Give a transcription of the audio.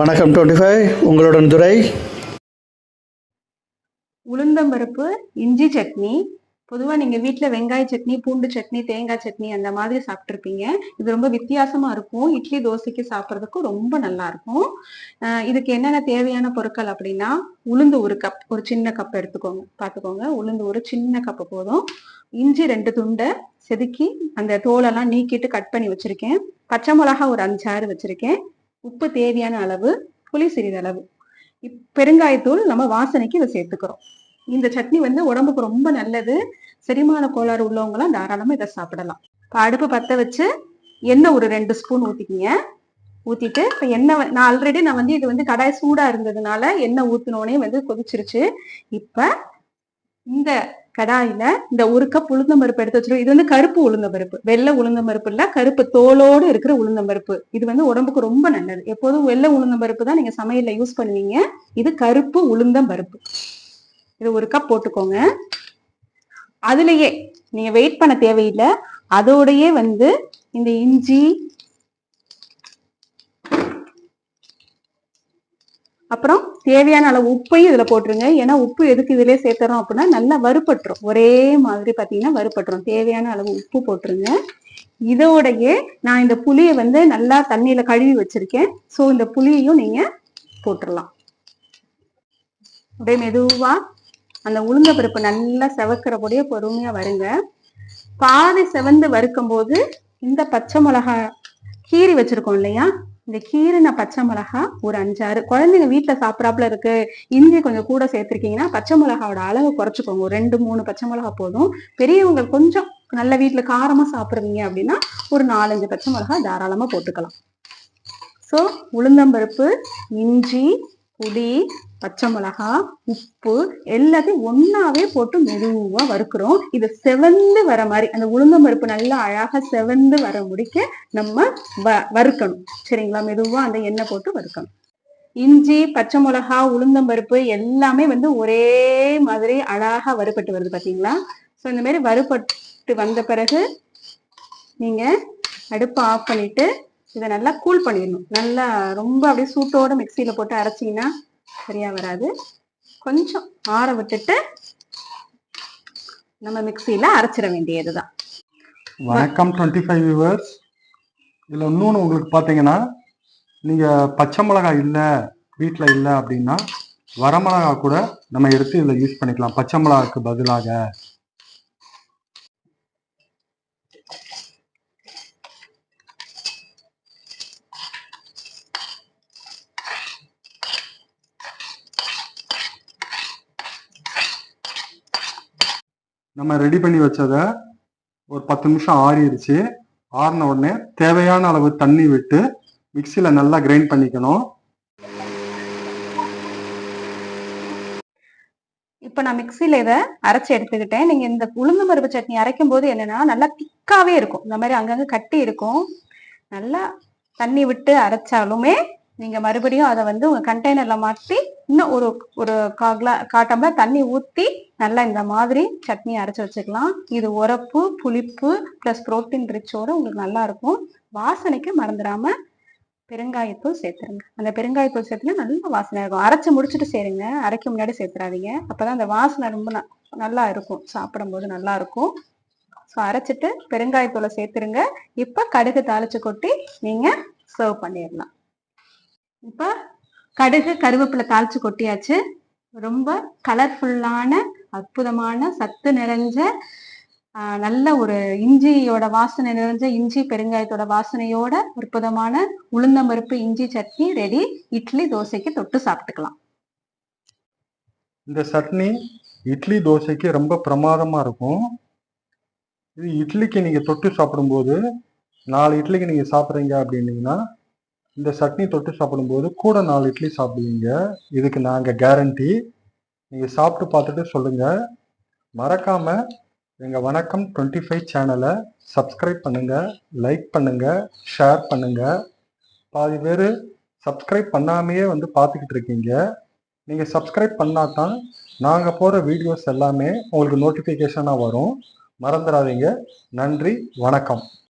வணக்கம் twenty five. உங்களுடன் துரை உளுந்தம்பருப்பு இஞ்சி சட்னி. பொதுவாக நீங்கள் வீட்டில் வெங்காய சட்னி பூண்டு சட்னி தேங்காய் சட்னி அந்த மாதிரி சாப்பிட்ருப்பீங்க இது ரொம்ப வித்தியாசமாக இருக்கும். இட்லி தோசைக்கு சாப்பிட்றதுக்கும் ரொம்ப நல்லா இருக்கும். இதுக்கு என்னென்ன தேவையான பொருட்கள் அப்படின்னா உளுந்து ஒரு கப் ஒரு சின்ன கப் எடுத்துக்கோங்க பார்த்துக்கோங்க. உளுந்து ஒரு சின்ன கப்பு போதும். இஞ்சி ரெண்டு துண்டை செதுக்கி அந்த தோலெல்லாம் நீக்கிட்டு கட் பண்ணி வச்சிருக்கேன். பச்சை மிளகா ஒரு அஞ்சாறு வச்சிருக்கேன். உப்பு தேவையான அளவு புளி சிறிதளவு இப் பெருங்காயத்தூள் நம்ம வாசனைக்கு இதை சேர்த்துக்கிறோம். இந்த சட்னி வந்து உடம்புக்கு ரொம்ப நல்லது. செரிமான கோளாறு உள்ளவங்களாம் தாராளமா இதை சாப்பிடலாம். இப்போ அடுப்பு பற்ற வச்சு எண்ணெய் ஒரு ரெண்டு ஸ்பூன் ஊத்திக்கிங்க. ஊத்திட்டு இப்போ எண்ணெய் நான் ஆல்ரெடி நான் வந்து இது வந்து கடாய் சூடா இருந்ததுனால எண்ணெய் ஊத்தினோடனே வந்து கொதிச்சிருச்சு. இப்ப இந்த கடாயில இந்த உருக்க கப் உளுந்தம்பருப்பு எடுத்து வச்சிருக்கோம். இது வந்து கருப்பு உளுந்தம்பருப்பு வெள்ளை உளுந்தம்பருப்பு இல்ல கருப்பு தோலோடு இருக்கிற உளுந்தம்பருப்பு இது வந்து உடம்புக்கு ரொம்ப நல்லது. எப்போதும் வெள்ளை உளுந்தம்பருப்பு தான் நீங்க சமையல்ல யூஸ் பண்ணுவீங்க. இது கருப்பு உளுந்தம்பருப்பு இது ஒரு கப் போட்டுக்கோங்க. அதுலயே நீங்க வெயிட் பண்ண தேவையில்லை. அதோடயே வந்து இந்த இஞ்சி அப்புறம் தேவையான அளவு உப்பையும் இதுல போட்டுருங்க. ஏன்னா உப்பு எதுக்கு இதுலயே சேர்த்துறோம் அப்படின்னா நல்லா வறுபட்டுரும். ஒரே மாதிரி பாத்தீங்கன்னா வறுபட்டுரும். தேவையான அளவு உப்பு போட்டுருங்க. இதோடையே நான் இந்த புளியை வந்து நல்லா தண்ணியில கழுவி வச்சிருக்கேன். சோ இந்த புளியையும் நீங்க போட்டுடலாம் அப்படியே மெதுவா அந்த உளுந்த பருப்பு நல்லா செவக்கிறபடியே பொறுமையா வருங்க. பாதி செவந்து வறுக்கும் போது இந்த பச்சை மிளகா கீறி வச்சிருக்கோம் இல்லையா? இந்த கீரின பச்சை மிளகா ஒரு அஞ்சாறு. குழந்தைங்க வீட்டுல சாப்பிடாப்புல இருக்கு. இஞ்சி கொஞ்சம் கூட சேர்த்திருக்கீங்கன்னா பச்சை மிளகாவோட அளவு குறைச்சிக்கோங்க. ஒரு ரெண்டு மூணு பச்சை மிளகா போதும். பெரியவங்க கொஞ்சம் நல்ல வீட்டுல காரமா சாப்பிடுவீங்க அப்படின்னா ஒரு நாலஞ்சு பச்சை மிளகா தாராளமா போட்டுக்கலாம். ஸோ உளுந்தம்பருப்பு இஞ்சி புளி பச்சை மிளகா உப்பு எல்லாத்தையும் ஒன்னாவே போட்டு மெதுவா வறுக்கிறோம். இது செவந்து வர மாதிரி அந்த உளுந்தம்பருப்பு நல்லா அழகா செவந்து வர முடிக்க நம்ம வ- வறுக்கணும். சரிங்களா? மெதுவா அந்த எண்ணெய் போட்டு வறுக்கணும். இஞ்சி பச்சை மிளகா உளுந்தம்பருப்பு எல்லாமே வந்து ஒரே மாதிரி அழகா வறுபட்டு வருது பாத்தீங்களா? ஸோ இந்த மாதிரி வறுபட்டு வந்த பிறகு நீங்க அடுப்பை ஆஃப் பண்ணிட்டு இதை நல்லா கூல் பண்ணிடணும். நல்லா ரொம்ப அப்படியே சூட்டோட மிக்சியில போட்டு அரைச்சிங்கன்னா சரியா வராது. கொஞ்சம் ஆற விட்டுட்டு நம்ம மிக்சியில அரைச்சிட வேண்டியதுதான். வணக்கம் டுவெண்ட்டி ஃபைவ் வியூவர்ஸ் இதில் இன்னொன்று உங்களுக்கு பார்த்தீங்கன்னா நீங்கள் பச்சை மிளகாய் இல்லை வீட்டில் இல்லை அப்படின்னா வரமிளகா கூட நம்ம எடுத்து இதில் யூஸ் பண்ணிக்கலாம். பச்சை மிளகாக்கு பதிலாக நம்ம ரெடி பண்ணி வச்சதை ஒரு பத்து நிமிஷம் ஆறிடுச்சு. ஆறின உடனே தேவையான அளவு தண்ணி விட்டு மிக்சியில் நல்லா கிரைண்ட் பண்ணிக்கணும். இப்போ நான் மிக்சியில் இதை அரைச்சி எடுத்துக்கிட்டேன். நீங்கள் இந்த உளுந்து பருப்பு சட்னி அரைக்கும் போது என்னன்னா நல்லா திக்காகவே இருக்கும். இந்த மாதிரி அங்கங்கே கட்டி இருக்கும். நல்லா தண்ணி விட்டு அரைச்சாலுமே நீங்க மறுபடியும் அதை வந்து உங்க கண்டெய்னர்ல மாட்டி இன்னும் ஒரு ஒரு காக்லா காட்டம்பா தண்ணி ஊத்தி நல்லா இந்த மாதிரி சட்னி அரைச்சு வச்சுக்கலாம். இது உரப்பு புளிப்பு பிளஸ் புரோட்டீன் ரிச்சோட உங்களுக்கு நல்லா இருக்கும். வாசனைக்கு மறந்துடாம பெருங்காயத்தூள் சேர்த்துருங்க. அந்த பெருங்காயத்தூள் சேர்த்துனா நல்ல வாசனை இருக்கும். அரைச்சு முடிச்சுட்டு சேருங்க அரைக்க முன்னாடி சேர்த்துறாதீங்க. அப்பதான் அந்த வாசனை ரொம்ப ந- நல்லா இருக்கும். சாப்பிடும்போது நல்லா இருக்கும். ஸோ அரைச்சிட்டு பெருங்காயத்தூளை சேர்த்துருங்க. இப்போ கடுகு தாளிச்சு கொட்டி நீங்க சர்வ் பண்ணிடலாம். இப்போ கடுகு கருவேப்பிலை தாளிச்சு கொட்டியாச்சு. ரொம்ப கலர்ஃபுல்லான அற்புதமான சத்து நிறைஞ்ச நல்ல ஒரு இஞ்சியோட வாசனை நிறைஞ்ச இஞ்சி பெருங்காயத்தோட வாசனையோட அற்புதமான உளுந்தம்பருப்பு இஞ்சி சட்னி ரெடி இட்லி தோசைக்கு தொட்டு சாப்பிட்டுக்கலாம். இந்த சட்னி இட்லி தோசைக்கு ரொம்ப பிரமாதமாக இருக்கும். இது இட்லிக்கு நீங்கள் தொட்டு சாப்பிடும்போது நாலு இட்லிக்கு நீங்கள் சாப்பிட்றீங்க அப்படின்னீங்கன்னா இந்த சட்னி தொட்டு சாப்பிடும்போது கூட நாலு இட்லி சாப்பிடுவீங்க. இதுக்கு நாங்கள் கேரண்டி நீங்கள் சாப்பிட்டு பார்த்துட்டு சொல்லுங்கள் மறக்காமல் எங்கள் வணக்கம் டுவெண்ட்டி ஃபைவ் சேனலை சப்ஸ்கிரைப் பண்ணுங்கள் லைக் பண்ணுங்கள் ஷேர் பண்ணுங்கள் பாதி பேர் சப்ஸ்கிரைப் பண்ணாமையே வந்து பார்த்துக்கிட்டு இருக்கீங்க. நீங்கள் சப்ஸ்கிரைப் பண்ணால் தான் நாங்கள் போகிற வீடியோஸ் எல்லாமே உங்களுக்கு நோட்டிஃபிகேஷனாக வரும். மறந்துடாதீங்க. நன்றி வணக்கம்.